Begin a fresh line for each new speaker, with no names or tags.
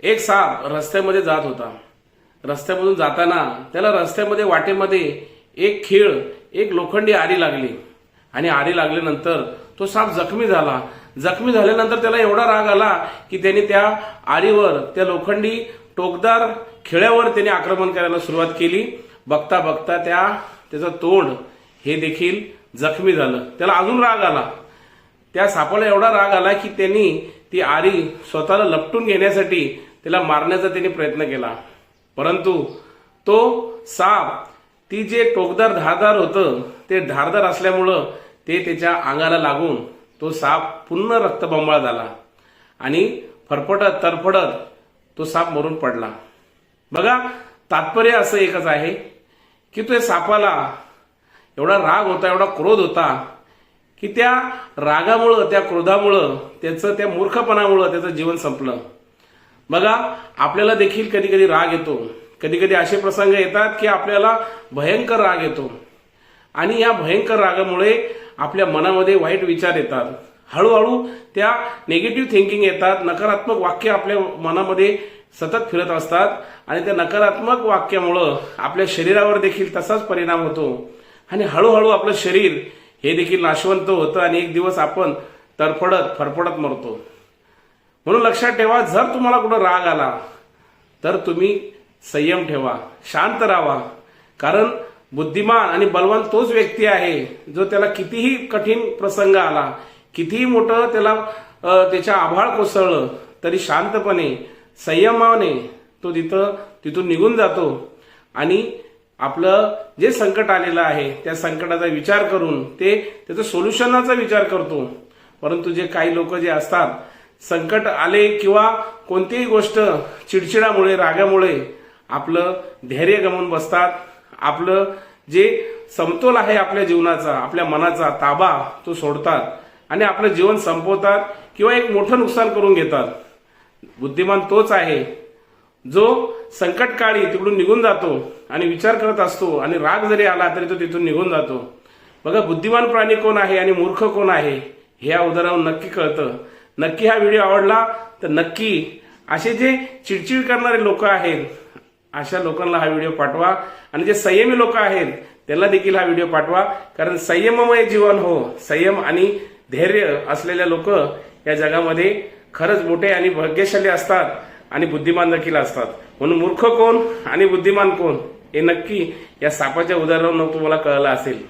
एक साप रस्त्यामध्ये जात होता. रस्त्यामधून जाताना त्याला रस्त्यामध्ये वाटेमध्ये एक खीळ एक लोखंडी आरी लागली. आणि आरी लागल्यानंतर तो साप जखमी झाला. जखमी झाल्यानंतर त्याला एवढा राग आला की त्याने त्या आरीवर त्या लोखंडी टोकदार खिळ्यावर त्याने आक्रमण करायला सुरुवात केली. बघता बघता त्या त्याचं तोंड हे देखील जखमी झालं. त्याला अजून राग आला. त्या सापाला एवढा राग आला की त्यांनी ती आरी स्वतःला लपटून घेण्यासाठी तिला मारण्याचा त्याने प्रयत्न केला. परंतु तो साप ती जे टोकदार धारदार होतं ते धारदार असल्यामुळं ते त्याच्या अंगाला लागून तो साप पुन्हा रक्तबंबाळ झाला आणि फरफडत तरफडत तो साप मरून पडला. बघा तात्पर्य असं एकच आहे की तो सापाला एवढा राग होता एवढा क्रोध होता की त्या रागामुळं त्या क्रोधामुळं त्याचं त्या मूर्खपणामुळं त्याचं जीवन संपलं. बघा आपल्याला देखील कधी कधी राग येतो. कधी कधी असे प्रसंग येतात की आपल्याला भयंकर राग येतो. आणि या भयंकर रागामुळे आपल्या मनामध्ये वाईट विचार येतात. हळूहळू त्या निगेटिव्ह थिंकिंग येतात. नकारात्मक वाक्य आपल्या मनामध्ये सतत फिरत असतात. आणि त्या नकारात्मक वाक्यामुळं आपल्या शरीरावर देखील तसाच परिणाम होतो. आणि हळूहळू आपलं शरीर हे देखील नाशवंत होतं आणि एक दिवस आपण तडफडत फरफडत मरतो. म्हणून लक्षात ठेवा जर तुम्हाला कुठं राग आला तर तुम्ही संयम ठेवा शांत राहा. कारण बुद्धिमान आणि बलवान तोच व्यक्ती आहे जो त्याला कितीही कठीण प्रसंग आला कितीही मोठं त्याला त्याच्या आभाळ कोसळलं तरी शांतपणे संयमाने तो तिथं तिथून निघून जातो. आणि आपलं जे संकट आलेलं आहे त्या संकटाचा विचार करून ते त्याचं सोल्युशनाचा विचार करतो. परंतु जे काही लोक जे असतात संकट आले किंवा कोणतीही गोष्ट चिडचिडामुळे रागामुळे आपलं धैर्य गमवून बसतात. आपलं जे समतोल आहे आपल्या जीवनाचा आपल्या मनाचा ताबा तो सोडतात आणि आपलं जीवन संपवतात किंवा एक मोठं नुकसान करून घेतात. बुद्धिमान तोच आहे. जो संकटकाळी तिकडून निघून जातो आणि विचार करत असतो आणि राग जरी आला तरी तो तिथून निघून जातो. बघा बुद्धिमान प्राणी कोण आहे आणि मूर्ख कोण आहे हे या उदाहरण नक्की कळतं. नक्की हा व्हिडिओ आवडला तर नक्की असे जे चिडचिड करणारे लोक आहेत अशा लोकांना हा व्हिडिओ पाठवा. आणि जे संयमी लोक आहेत त्यांना देखील हा व्हिडिओ पाठवा. कारण संयममय जीवन हो संयम आणि धैर्य असलेल्या लोक या जगामध्ये खरंच मोठे आणि भाग्यशाली असतात आणि बुद्धिमान देखील असतात. म्हणून मूर्ख कोण आणि बुद्धिमान कोण हे नक्की या सापाच्या उदाहरणावरून तुम्हाला कळलं असेल.